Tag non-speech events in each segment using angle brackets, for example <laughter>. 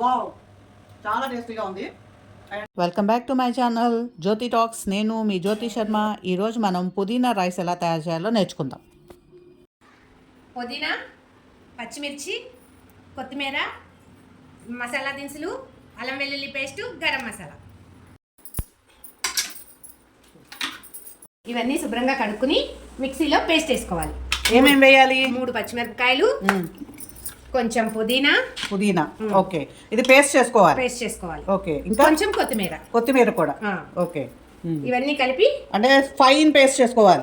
Wow చాలా టేస్టీగా ఉంది. Welcome back to my channel Jyothi talks నేను మీ జ్యోతి శర్మ. ఈరోజు మనం పుదీనా రైస్ ఎలా తయారు చేయాలో నేర్చుకుందాం. పుదీనా పచ్చిమిర్చి కొత్తిమీర మసాలా దినుసులు అల్లం వెల్లుల్లి పేస్టు గరం మసాలా. ఇవన్నీ శుభ్రంగా కడుక్కుని మిక్సీలో పేస్ట్ వేసుకోవాలి. ఏమేం వేయాలి? మూడు పచ్చిమిరపకాయలు. కొంచెం పుదీనా. పుదీనా. ఓకే. ఇది పేస్ట్ చేసుకోవాలి. పేస్ట్ చేసుకోవాలి. ఓకే. ఇంకా? కొంచెం కొత్తిమీర. కొత్తిమీర కూడా. ఓకే. ఇవన్నీ కలిపి అంటే ఫైన్ పేస్ట్ చేసుకోవాలి.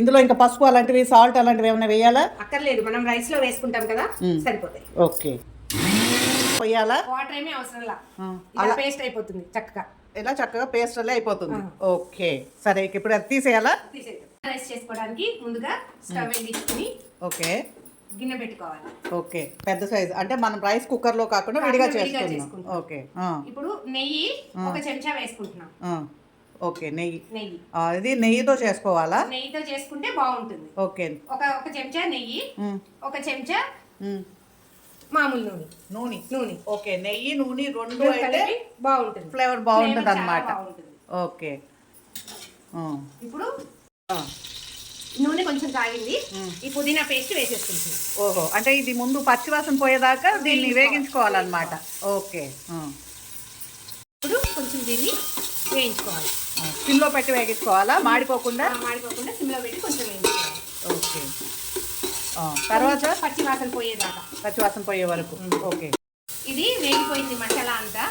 ఇందులో ఇంకా పసుపు అలాంటివి సాల్ట్ అలాంటివి ఏమైనా వేయాలా? అక్కర్లేదు. మనం రైస్లో వేసుకుంటాం కదా. సరిపోతాయి. ఓకే. పోయాలా వాటర్ ఏమీ అవసరం లా. పేస్ట్ అయిపోతుంది చక్కగా. ఇలా చక్కగా పేస్ట్ అలా అయిపోతుంది. ఓకే. సరే ఇక ఇప్పుడు అది తీసేయాలా? రైస్ చేసుకోవడానికి ముందుగా స్టవ్ వెలిగించుకుని ఓకే. గిన్నె పెట్టుకోవాలి. ఓకే పెద్ద సైజ్. అంటే మనం రైస్ కుక్కర్లో కాకుండా విడిగా చేసుకుంటాం. ఓకే ఇప్పుడు నెయ్యి ఒక చెంచా వేసుకుంటున్నాం. ఓకే నెయ్యి. నెయ్యి. ఇది నెయ్యితో చేసుకోవాలా? నెయ్యితో చేసుకుంటే బాగుంటుంది. ఓకే. ఒక ఒక చెంచా నెయ్యి ఒక చెంచా. మామూలు నూనె. నూనె. నూనె. ఓకే నెయ్యి నూనె రెండు అయితే బాగుంటుంది. ఫ్లేవర్ బాగుంటుంది అనమాట బాగుంటుంది. ఓకే. ఇప్పుడు కొంచెం కాగింది ఈ పుదీనా పేస్ట్ వేసేసుకుంటున్నాం. ఓహో అంటే ఇది ముందు పచ్చివాసన పోయేదాకా దీన్ని వేగించుకోవాలన్నమాట. ఓకే. ఇప్పుడు కొంచెం దీన్ని వేయించుకోవాలి. సిమ్లో పెట్టి వేగించుకోవాలా? మాడిపోకుండా? మాడిపోకుండా సిమ్లో పెట్టి కొంచెం వేయించుకోవాలి. ఓకే తర్వాత? పచ్చి వాసన పోయేదాకా. పచ్చివాసన పోయే వరకు. ఓకే. ఇది వేగిపోయింది మసాలా అంతా.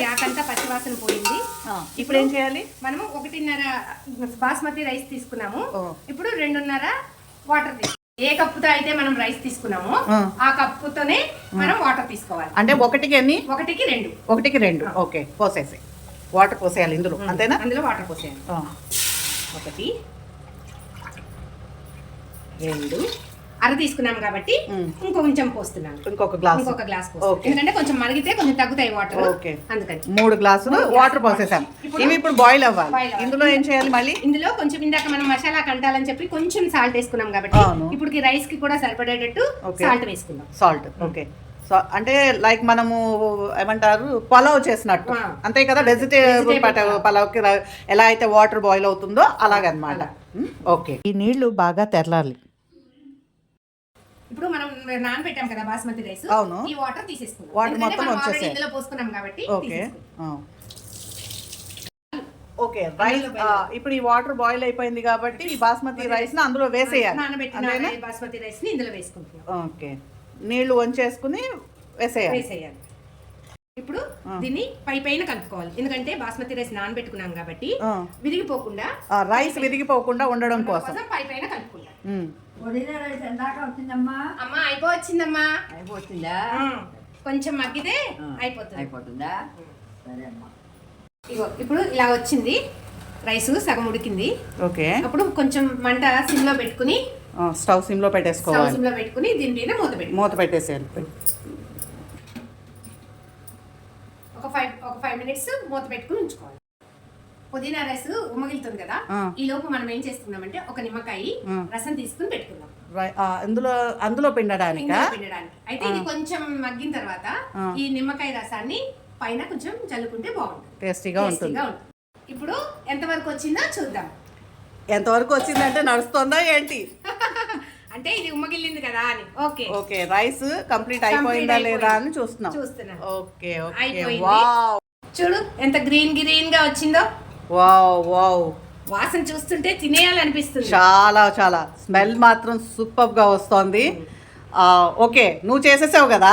యాకంతా పచ్చివాసన పోయింది. ఇప్పుడు ఏం చేయాలి? మనము ఒకటిన్నర బాస్మతి రైస్ తీసుకున్నాము. ఇప్పుడు రెండున్నర వాటర్ ఏ కప్పుతో అయితే మనం రైస్ తీసుకున్నామో ఆ. కప్పుతోనే మనం వాటర్ తీసుకోవాలి. అంటే ఒకటికి ఎన్ని? ఒకటికి రెండు. ఒకటికి రెండు. ఓకే. పోసేసి. వాటర్ పోసేయాలి ఇందులో. అంతేనా? అందులో వాటర్ పోసేయాలి. ఒకటి. రెండు. అర తీసుకున్నాం కాబట్టి. ఇంకో కొంచెం పోస్తున్నాను. ఇంకొక గ్లాస్. ఇంకొక గ్లాస్. ఎందుకంటే కొంచెం మరిగితే కొంచెం తగ్గుతాయి వాటర్. ఓకే. అందుకని. మూడు గ్లాసులు వాటర్ పోసేసాం. ఇవి ఇప్పుడు బాయిల్ అవ్వాలి. ఇందులో ఏం చేయాలి మళ్ళీ? ఇందులో కొంచెం ఇందాక మనం మసాలా కంటాలని చెప్పి కొంచెం సాల్ట్ వేసుకున్నాం కాబట్టి. ఇప్పుడు రైస్కి కూడా సరిపడేటట్టు. సాల్ట్ వేసుకుందాం. Salt okay. సో అంటే లైక్ మనము ఏమంటారు? పలావ్ చేసినట్టు. అంతే కదా? వెజిటేబుల్ పలావ్కి ఎలా అయితే వాటర్ బాయిల్ అవుతుందో అలాగనమాట. ఓకే. ఈ నీళ్ళు బాగా తెరలాలి. ఇప్పుడు మనం నానబెట్టాం కదా బాస్మతి రైస్. అవును. ఈ వాటర్ తీసేసుకుందాం వాటర్ మొత్తం వచ్చేసాయి. ఇందులో పోసుకున్నాం కాబట్టి ఓకే. ఓకే రైస్ ఇప్పుడు ఈ వాటర్ బాయిల్ అయిపోయింది కాబట్టి ఈ బాస్మతి రైస్ని అందులో వేసేయాలి. నానబెట్టిన బాస్మతి రైస్ని ఇందులో వేసుకుంటున్నాం. ఓకే. నీళ్ళు వంచేసుకుని వేసేయాలి. వేసేయాలి. ఇప్పుడు దీన్ని పై పైన కలుపుకోవాలి. ఎందుకంటే బాస్మతి రైస్ నానబెట్టుకున్నాం కాబట్టి. విరిగిపోకుండా రైస్ విరిగిపోకుండా ఉండడం కోసం. కోసం పై పైన కలుపుకుంటాం. వడిన రైస్ ఎందాక వచ్చిందమ్మా. అమ్మ అయిపోవచ్చిందమ్మా. అయిపోతుందా? కొంచెం మగ్గితే అయిపోతుంది. అయిపోతుందా? సరే అమ్మా. ఇగో ఇప్పుడు ఇలా వచ్చింది రైస్ సగం ఉడికింది. ఓకే. అప్పుడు కొంచెం మంట సిమ్లో పెట్టుకుని స్టవ్ సిమ్లో స్టవ్ పెట్టేసుకోవాలి సిమ్లో పెట్టుకుని దీని మీద మూత పెట్టు. మూత పెట్టేసేయాలి. ఒక ఫైవ్ ఒక ఫైవ్ మినిట్స్ మూత పెట్టుకుని ఉంచుకోవాలి. పుదీనా రైస్ ఉమ్మగిలుతుంది కదా. ఈ లోపు మనం ఏం చేస్తున్నామంటే ఒక నిమ్మకాయ. రసం తీసుకుని పెట్టుకుందాం. అందులో అందులో పిండడానికా? అయితే ఇది కొంచెం మగ్గిన తర్వాత. ఈ నిమ్మకాయ రసాన్ని పైన కొంచెం చల్లుకుంటే బాగుంటుంది. టేస్టీగా ఉంటుంది. ఇప్పుడు ఎంతవరకు వచ్చిందో చూద్దాం. ఎంతవరకు వచ్చిందంటే నడుస్తుందా ఏంటి? <laughs> అంటే ఇది ఉమ్మగిల్లింది కదా అని. ఓకే. ఓకే రైస్ కంప్లీట్ అయిపోయిందా లేదా అని. చూస్తున్నాం. చూస్తున్నాం. Okay okay. వావ్. చూడు ఎంత గ్రీన్ గ్రీన్గా వచ్చిందో. Wow wow. వాసన చూస్తుంటే తినేయాలనిపిస్తుంది. చాలా చాలా. స్మెల్ మాత్రం సూపర్గా వస్తోంది ఓకే నువ్వు చేసేసావు కదా?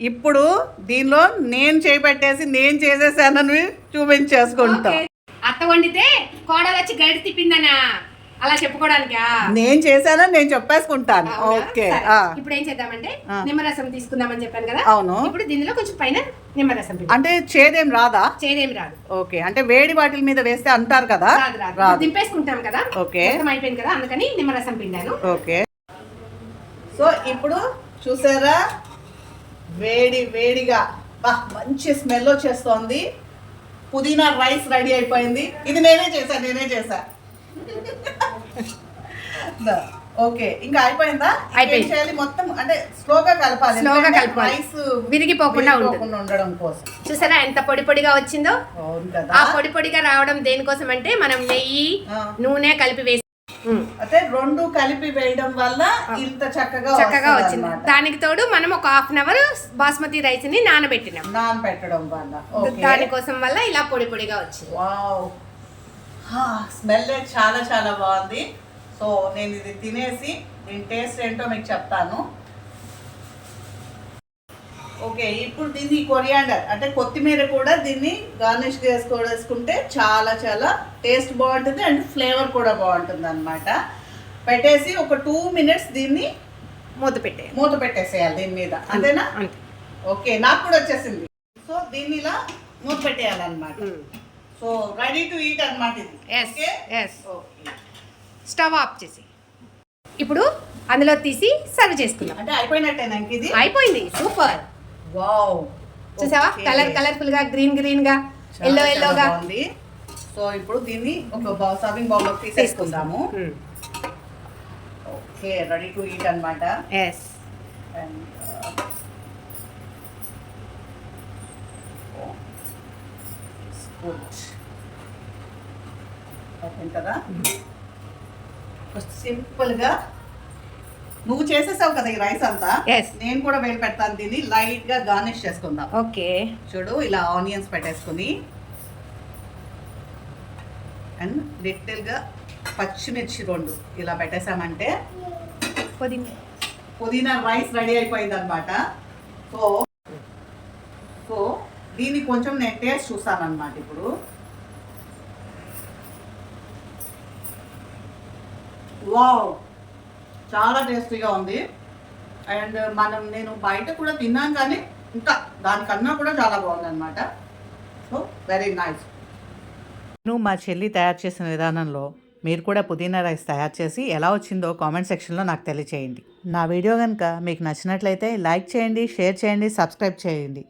ఇప్పుడు దీనిలో నేను చేపెట్టేసి నేను చేసేసానని చూపించేసుకుంటా. అత్త వండితే కోడలు వచ్చి గడి తిప్పిందనా? అలా చెప్పుకోవడానికా? నేను చేశానని నేను చెప్పేసుకుంటాను? ఓకే. ఇప్పుడు ఏం చేద్దామంటే. నిమ్మరసం తీసుకుందామని చెప్పాను కదా. అవును. ఇప్పుడు దీనిలో కొంచెం పైన నిమ్మరసం. అంటే చేదేం రాదా? చేదేమి రాదు. ఓకే. అంటే వేడి వాటిల మీద వేస్తే అంటారు కదా? రాదు దింపేసుకుంటాం కదా. ఓకే. అయిపోయింది కదా. అందుకని నిమ్మరసం పిండాను. ఓకే. సో ఇప్పుడు చూసారా? వేడి వేడిగా. బా మంచి స్మెల్ వచ్చేస్తోంది. పుదీనా రైస్ రెడీ అయిపోయింది. ఇది నేనే చేశా నేనే చేశా. దా. ఓకే. ఇంకా అయిపోయిందా? అయిపోయింది. చేయాలి? మొత్తం అంటే స్లోగా కలపాలి. స్లోగా కలపాలి. రైస్ విరిగిపోకుండా ఉంటుంది. ఉండడం కోసం. చూసారా ఎంత పొడి పొడిగా వచ్చిందో? ఆ పొడి పొడిగా రావడం దేనికోసం అంటే మనం నెయ్యి. నూనె కలిపి వేసి అంటే రెండు కలిపి వేయడం వల్ల ఇంత చక్కగా చక్కగా వచ్చింది. దానికి తోడు మనం ఒక హాఫ్ అన్ అవర్ బాస్మతి రైస్ని నానబెట్టినాం. నానబెట్టడం వల్ల. దానికోసం వల్ల ఇలా పొడి పొడిగా వచ్చింది. స్మెల్ చాలా చాలా బాగుంది. సో నేను ఇది తినేసి దీని టేస్ట్ ఏంటో మీకు చెప్తాను. ఓకే ఇప్పుడు దీన్ని కొరియాండర్ అంటే కొత్తిమీర కూడా దీన్ని గార్నిష్ వేసుకుంటే చాలా చాలా టేస్ట్ బాగుంటుంది అండ్ ఫ్లేవర్ కూడా బాగుంటుంది అనమాట పెట్టేసి ఒక టూ మినిట్స్ దీన్ని మూత పెట్టే మూత పెట్టేసేయాలి దీని మీద. అంతేనా? అంతే. ఓకే నాకు కూడా వచ్చేసింది. సో దీన్ని ఇలా మూత పెట్టేయాలన్నమాట. సో రెడీ టు ఈట్ అన్నమాట ఇది. ఎస్ ఎస్ స్టవ్ ఆఫ్ చేసి. ఇప్పుడు అందులో తీసి సర్వ్ చేసుకుందాం. అంటే అయిపోయినట్టేనా ఇది? అయిపోయింది. సూపర్ వావ్ చూసావా. కలర్ కలర్ఫుల్గా గ్రీన్ గ్రీన్గా ఎల్లో ఎల్లోగా బాగుంది. సో ఇప్పుడు దీన్ని ఒక బౌల్ సర్వింగ్ బౌల్లో తీసేసుకుందాము. ఓకే రెడీ టు ఈట్ అన్నమాట. ఎస్ అండ్ కదా? సింపుల్గా నువ్వు చేసేసావు కదా ఈ రైస్ అంతా. నేను కూడా వేలు పెడతాను దీన్ని లైట్గా గార్నిష్ చేసుకుందాం. ఓకే. చూడు ఇలా ఆనియన్స్ పెట్టేసుకుని అండ్ లిటిల్గా పచ్చిమిర్చి రెండు ఇలా పెట్టేసామంటే పుదీనా. పుదీనా రైస్ రెడీ అయిపోయింది అనమాట సో సో దీన్ని కొంచెం నేను టేస్ట్ చూస్తాను అనమాట ఇప్పుడు. వావ్ చాలా టేస్టీగా ఉంది. అండ్ మనం నేను బయట కూడా తిన్నాను కానీ ఇంకా దానికన్నా కూడా చాలా బాగుంది అనమాట సో వెరీ నైస్ నేను మా చెల్లి తయారు చేసిన విధానంలో మీరు కూడా పుదీనా రైస్ తయారు చేసి ఎలా వచ్చిందో కామెంట్ సెక్షన్లో నాకు తెలియచేయండి. నా వీడియో కనుక మీకు నచ్చినట్లయితే లైక్ చేయండి షేర్ చేయండి సబ్స్క్రైబ్ చేయండి.